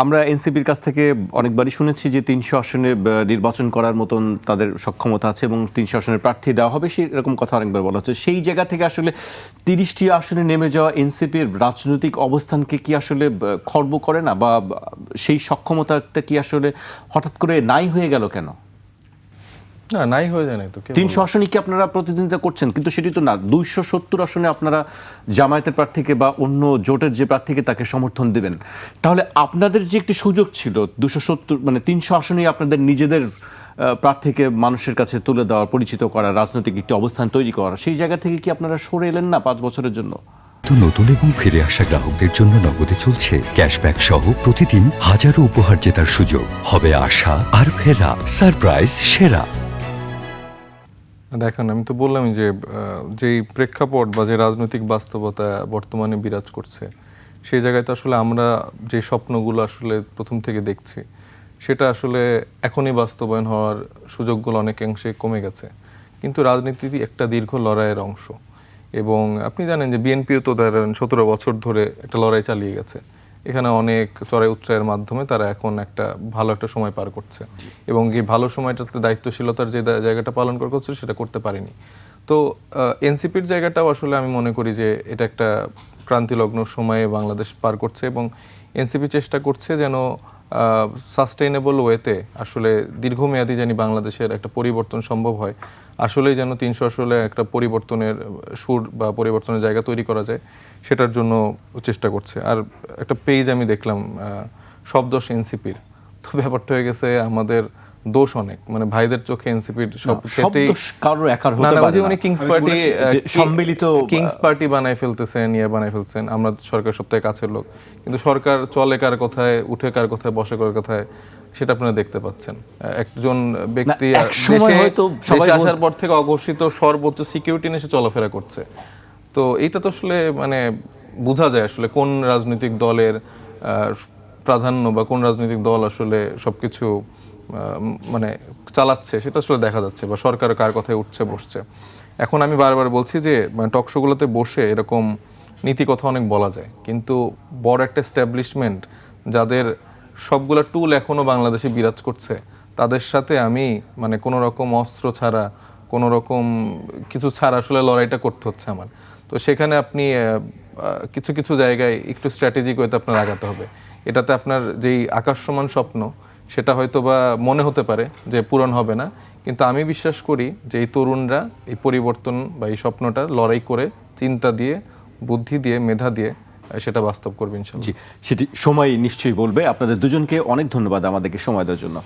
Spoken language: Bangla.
আমরা এনসিপির কাছ থেকে অনেকবারই শুনেছি যে তিনশো আসনে নির্বাচন করার মতন তাদের সক্ষমতা আছে এবং তিনশো আসনের প্রার্থী দেওয়া হবে, সেই এরকম কথা অনেকবার বলা হচ্ছে। সেই জায়গা থেকে আসলে তিরিশটি আসনে নেমে যাওয়া এনসিপির রাজনৈতিক অবস্থানকে কি আসলে খর্ব করে না? বা সেই সক্ষমতাটা কি আসলে হঠাৎ করে নাই হয়ে গেল কেন? না নাই হয়ে যায় না তো তিনশো আসনে কি আপনারা প্রতিদ্বন্দ্বিতা করছেন? কিন্তু সেটি তো না দুইশো সত্তর আসনে আপনারা জামায়াতের প্রার্থীকে বা অন্য জোটের যে প্রার্থীকে তাকে সমর্থন দেবেন। তাহলে আপনাদের যে একটি সুযোগ ছিল দুশো সত্তর মানে তিনশো আসনেই আপনাদের নিজেদের প্রার্থীকে মানুষের কাছে তুলে দেওয়ার পরিচিত করা রাজনৈতিক একটি অবস্থান তৈরি করা সেই জায়গা থেকে কি আপনারা সরে এলেন না পাঁচ বছরের জন্য? তো নতুন এবং ফিরে আসা গ্রাহকদের জন্য নগদে চলছে ক্যাশব্যাক সহ প্রতিদিন হাজারো উপহার জেতার সুযোগ। হবে আশা আর ফেরা সারপ্রাইজ সেরা। দেখেন, আমি তো বললাম যে যেই প্রেক্ষাপট বা যে রাজনৈতিক বাস্তবতা বর্তমানে বিরাজ করছে, সেই জায়গায় তো আসলে আমরা যে স্বপ্নগুলো আসলে প্রথম থেকে দেখছি, সেটা আসলে এখনই বাস্তবায়ন হওয়ার সুযোগগুলো অনেকাংশে কমে গেছে। কিন্তু রাজনীতি একটা দীর্ঘ লড়াইয়ের অংশ এবং আপনি জানেন যে বিএনপিও তো ধরেন সতেরো বছর ধরে একটা লড়াই চালিয়ে গেছে। এখানে অনেক চড়াই উচ্চায়ের মাধ্যমে তারা এখন একটা ভালো একটা সময় পার করছে। এবং এই ভালো সময়টাতে দায়িত্বশীলতার যে জায়গাটা পালন করা করছে সেটা করতে পারেনি। তো এনসিপির জায়গাটাও আসলে আমি মনে করি যে এটা একটা ক্রান্তিলগ্ন সময়ে বাংলাদেশ পার করছে এবং এনসিপি চেষ্টা করছে যেন সাস্টেইনেবল ওয়েতে আসলে দীর্ঘমেয়াদী জানি বাংলাদেশের একটা পরিবর্তন সম্ভব হয়, আসলেই যেন তিনশো আসলে একটা পরিবর্তনের সুর বা পরিবর্তনের জায়গা তৈরি করা যায়, সেটার জন্য চেষ্টা করছে। আর একটা পেজ আমি দেখলাম শব্দ এনসিপির তো ব্যাপারটা হয়ে গেছে আমাদের দোষ অনেক। মানে ভাইদের চোখে এনসিপির সব ক্ষেত্রেই কারোর একার হতে পারে না। উনি কিংস পার্টি সম্মিলিত কিংস পার্টি বানাই ফেলতেছেন ইয়ে বানাই ফেলছেন। আমরা সরকার সপ্তাহে কাছের লোক। কিন্তু সরকার চলে কার কথায় উঠে কার কথায় বসে কার কথায় সেটা আপনারা দেখতে পাচ্ছেন। একজন ব্যক্তি দেশে- হয়তো সবাই আসার পর থেকে অঘোষিত সর্বোচ্চ সিকিউরিটি নিয়ে সে চলাফেরা করছে। তো এইটা তো আসলে মানে বোঝা যায় আসলে কোন রাজনৈতিক দলের আহ, প্রাধান্য বা কোন রাজনৈতিক দল আসলে সবকিছু মানে চালাচ্ছে, সেটা আসলে দেখা যাচ্ছে বা সরকার কার কথায় উঠছে, বসছে। এখন আমি বারবার বলছি যে মানে টকশোগুলোতে বসে এরকম নীতি কথা অনেক বলা যায়। কিন্তু বড় একটা এস্টাবলিশমেন্ট যাদের সবগুলা টুল এখনও বাংলাদেশে বিরাজ করছে, তাদের সাথে আমি মানে কোনো রকম অস্ত্র ছাড়া, কোনো রকম কিছু ছাড়া আসলে লড়াইটা করতে হচ্ছে আমার। তো সেখানে আপনি কিছু কিছু জায়গায় একটু স্ট্র্যাটেজিক ওয়েতে আপনার আগাতে হবে। এটাতে আপনার যেই আকাশ সমান স্বপ্ন সেটা হয়তো বা মনে হতে পারে যে পূরণ হবে না, কিন্তু আমি বিশ্বাস করি যে এই তরুণরা এই পরিবর্তন বা এই স্বপ্নটা লড়াই করে চিন্তা দিয়ে, বুদ্ধি দিয়ে, মেধা দিয়ে সেটা বাস্তব করবেন জি, সেটি সময় নিশ্চয়ই বলবে। আপনাদের দুজনকে অনেক ধন্যবাদ আমাদেরকে সময় দেওয়ার জন্য।